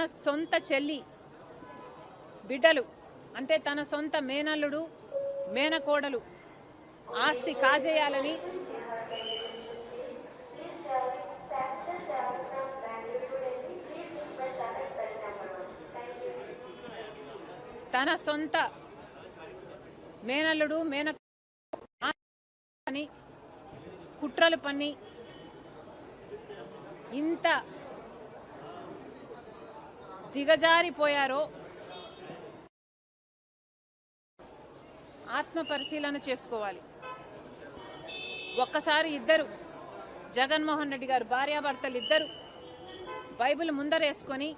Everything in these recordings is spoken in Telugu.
తన సొంత చెల్లి బిడ్డలు అంటే తన సొంత మేనల్లుడు మేనకోడలు ఆస్తి కాజేయాలని తన సొంత మేనల్లుడు మేన కుట్రలు పన్ని ఇంత దిగజారిపోయారో. ఆత్మ పరిశీలన చేసుకోవాలి. ఒక్కసారి ఇద్దరు జగన్మోహన్ రెడ్డి గారు భార్యాభర్తలు ఇద్దరు బైబిల్ ముందరేసుకొని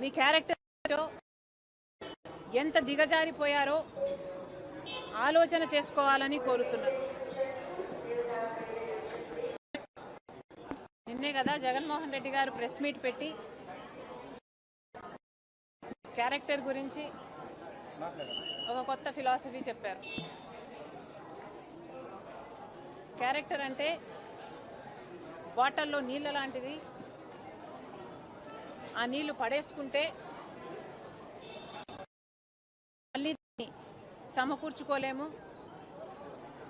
మీ క్యారెక్టర్ ఎంత దిగజారిపోయారో ఆలోచన చేసుకోవాలని కోరుతున్నారు నిన్నే కదా జగన్మోహన్ రెడ్డి గారు ప్రెస్ మీట్ పెట్టి క్యారెక్టర్ గురించి ఒక కొత్త ఫిలాసఫీ చెప్పారు. క్యారెక్టర్ అంటే వాటర్లో నీళ్ళ లాంటిది ఆ నీళ్ళు పడేసుకుంటే మళ్ళీ సమకూర్చుకోలేము.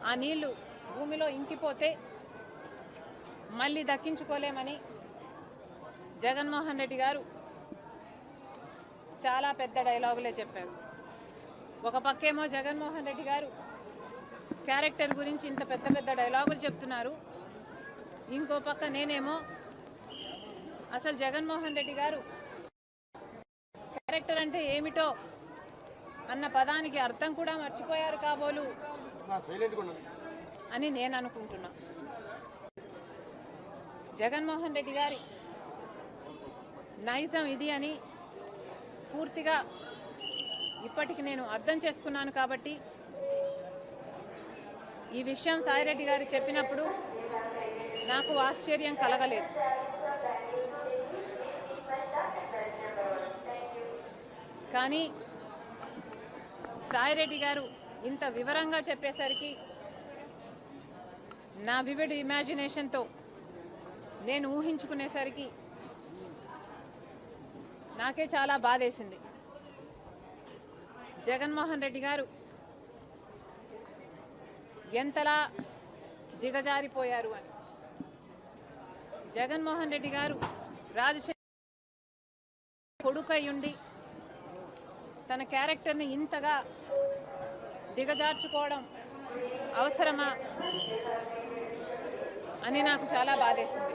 ఆ నీళ్ళు భూమిలో ఇంకిపోతే మళ్ళీ దక్కించుకోలేమని జగన్మోహన్ రెడ్డి గారు చాలా పెద్ద డైలాగులే చెప్పారు. ఒక పక్కేమో జగన్మోహన్ రెడ్డి గారు క్యారెక్టర్ గురించి ఇంత పెద్ద పెద్ద డైలాగులు చెప్తున్నారు. ఇంకో పక్క నేనేమో అసలు జగన్మోహన్ రెడ్డి గారు క్యారెక్టర్ అంటే ఏమిటో అన్న పదానికి అర్థం కూడా మర్చిపోయారు కాబోలు అని నేను అనుకుంటున్నా. జగన్మోహన్ రెడ్డి గారి నైజం ఇది అని పూర్తిగా ఇప్పటికి నేను అర్థం చేసుకున్నాను కాబట్టి ఈ విషయం సాయిరెడ్డి గారు చెప్పినప్పుడు నాకు ఆశ్చర్యం కలగలేదు. కానీ సాయిరెడ్డి గారు ఇంత వివరంగా చెప్పేసరికి నా వివిడ్ ఇమాజినేషన్తో నేను ఊహించుకునేసరికి నాకే చాలా బాధేసింది. జగన్మోహన్ రెడ్డి గారు ఎంతలా దిగజారిపోయారు అని. జగన్మోహన్ రెడ్డి గారు రాజశేఖర్ కొడుకై ఉండి తన క్యారెక్టర్ని ఇంతగా దిగజార్చుకోవడం అవసరమా అని నాకు చాలా బాధేసింది.